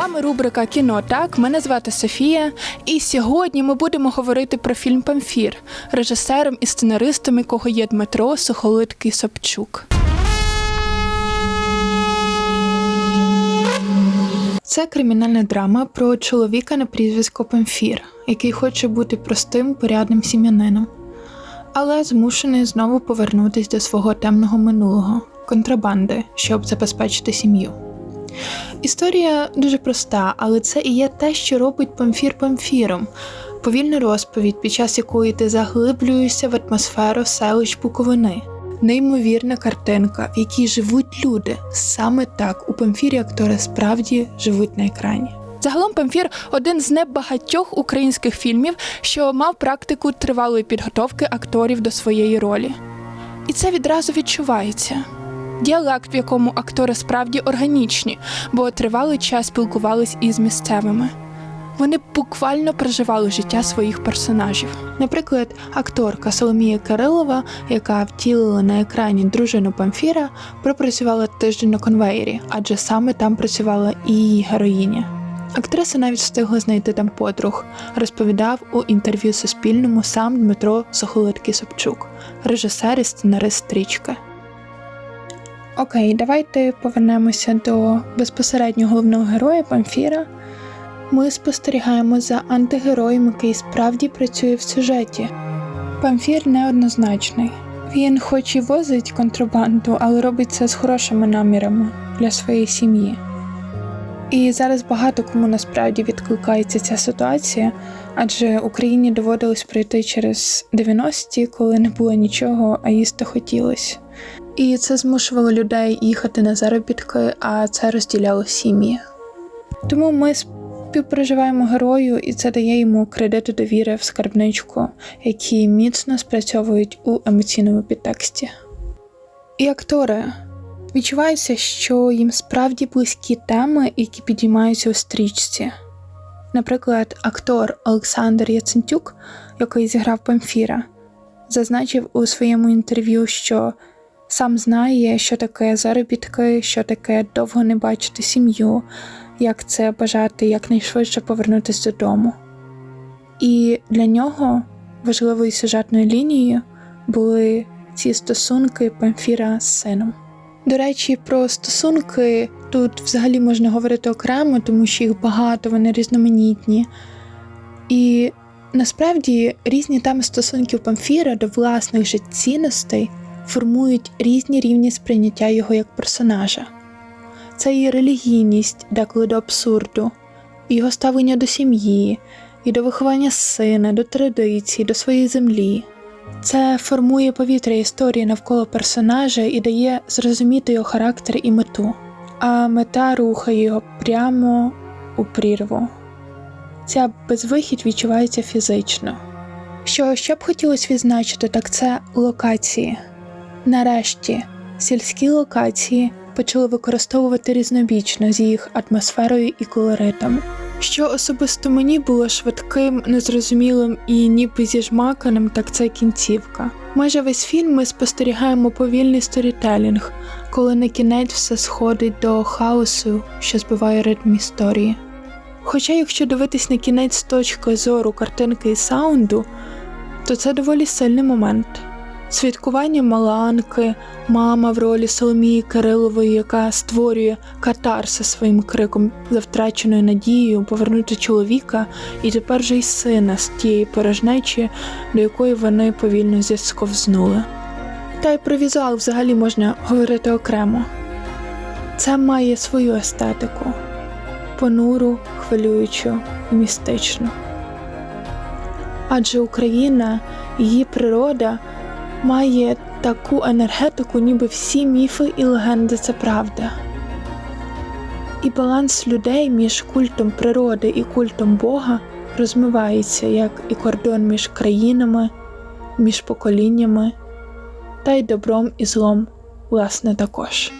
вами рубрика Кіно так. Мене звати Софія, і сьогодні ми будемо говорити про фільм Памфір, режисером і сценаристом якого є Дмитро Сухолиткий Собчук. Це кримінальна драма про чоловіка на прізвисько Памфір, який хоче бути простим порядним сім'янином, але змушений знову повернутися до свого темного минулого контрабанди, щоб забезпечити сім'ю. Історія дуже проста, але це і є те, що робить Памфір Памфіром. Повільна розповідь, під час якої ти заглиблюєшся в атмосферу селищ Буковини. Неймовірна картинка, в якій живуть люди. Саме так у Памфірі актори справді живуть на екрані. Загалом Памфір один з небагатьох українських фільмів, що мав практику тривалої підготовки акторів до своєї ролі. І це відразу відчувається. Діалект, в якому актори справді органічні, бо тривалий час спілкувались із місцевими. Вони буквально проживали життя своїх персонажів. Наприклад, акторка Соломія Кирилова, яка втілила на екрані дружину Памфіра, пропрацювала тиждень на конвеєрі, адже саме там працювала і її героїня. Актриса навіть встигла знайти там подруг, розповідав у інтерв'ю Суспільному сам Дмитро Сухолиткий Собчук, режисер і сценарист стрічки. Окей, давайте повернемося до безпосередньо головного героя Памфіра. Ми спостерігаємо за антигероєм, який справді працює в сюжеті. Памфір неоднозначний. Він, хоч і возить контрабанду, але робить це з хорошими намірами для своєї сім'ї. І зараз багато кому насправді відкликається ця ситуація, адже Україні доводилось пройти через 90-ті, коли не було нічого, а їсти хотілося. І це змушувало людей їхати на заробітки, а це розділяло сім'ї. Тому ми співпереживаємо герою, і це дає йому кредити довіри в скарбничку, які міцно спрацьовують у емоційному підтексті. І актори відчувається, що їм справді близькі теми, які підіймаються у стрічці. Наприклад, актор Олександр Яцентюк, який зіграв Памфіра, зазначив у своєму інтерв'ю, що сам знає, що таке заробітки, що таке довго не бачити сім'ю, як це бажати якнайшвидше повернутися додому. І для нього важливою сюжетною лінією були ці стосунки Памфіра з сином. До речі, про стосунки тут взагалі можна говорити окремо, тому що їх багато, вони різноманітні. І насправді різні теми стосунків Памфіра до власних же цінностей формують різні рівні сприйняття його як персонажа. Це і релігійність, деколи до абсурду, і його ставлення до сім'ї, і до виховання сина, до традицій, до своєї землі. Це формує повітря історії навколо персонажа і дає зрозуміти його характер і мету, а мета рухає його прямо у прірву. Ця безвихідь відчувається фізично. Що ще б хотілося відзначити, так це локації. Нарешті сільські локації почали використовувати різнобічно з їх атмосферою і колоритом, що особисто мені було швидким, незрозумілим і ніби зіжмаканим, так це кінцівка. Майже весь фільм ми спостерігаємо повільний сторітелінг, коли на кінець все сходить до хаосу, що збиває ритм історії. Хоча, якщо дивитись на кінець з точки зору картинки і саунду, то це доволі сильний момент. Святкування Маланки, мама в ролі Соломії Кирилової, яка створює катарси своїм криком за втраченою надією повернути чоловіка і тепер же й сина з тієї порожнечі, до якої вони повільно зісковзнули. Та й про візуал взагалі можна говорити окремо. Це має свою естетику понуру, хвилюючу і містичну. Адже Україна, її природа має таку енергетику, ніби всі міфи і легенди це правда. І баланс людей між культом природи і культом Бога розмивається, як і кордон між країнами, між поколіннями, та й добром і злом, власне, також.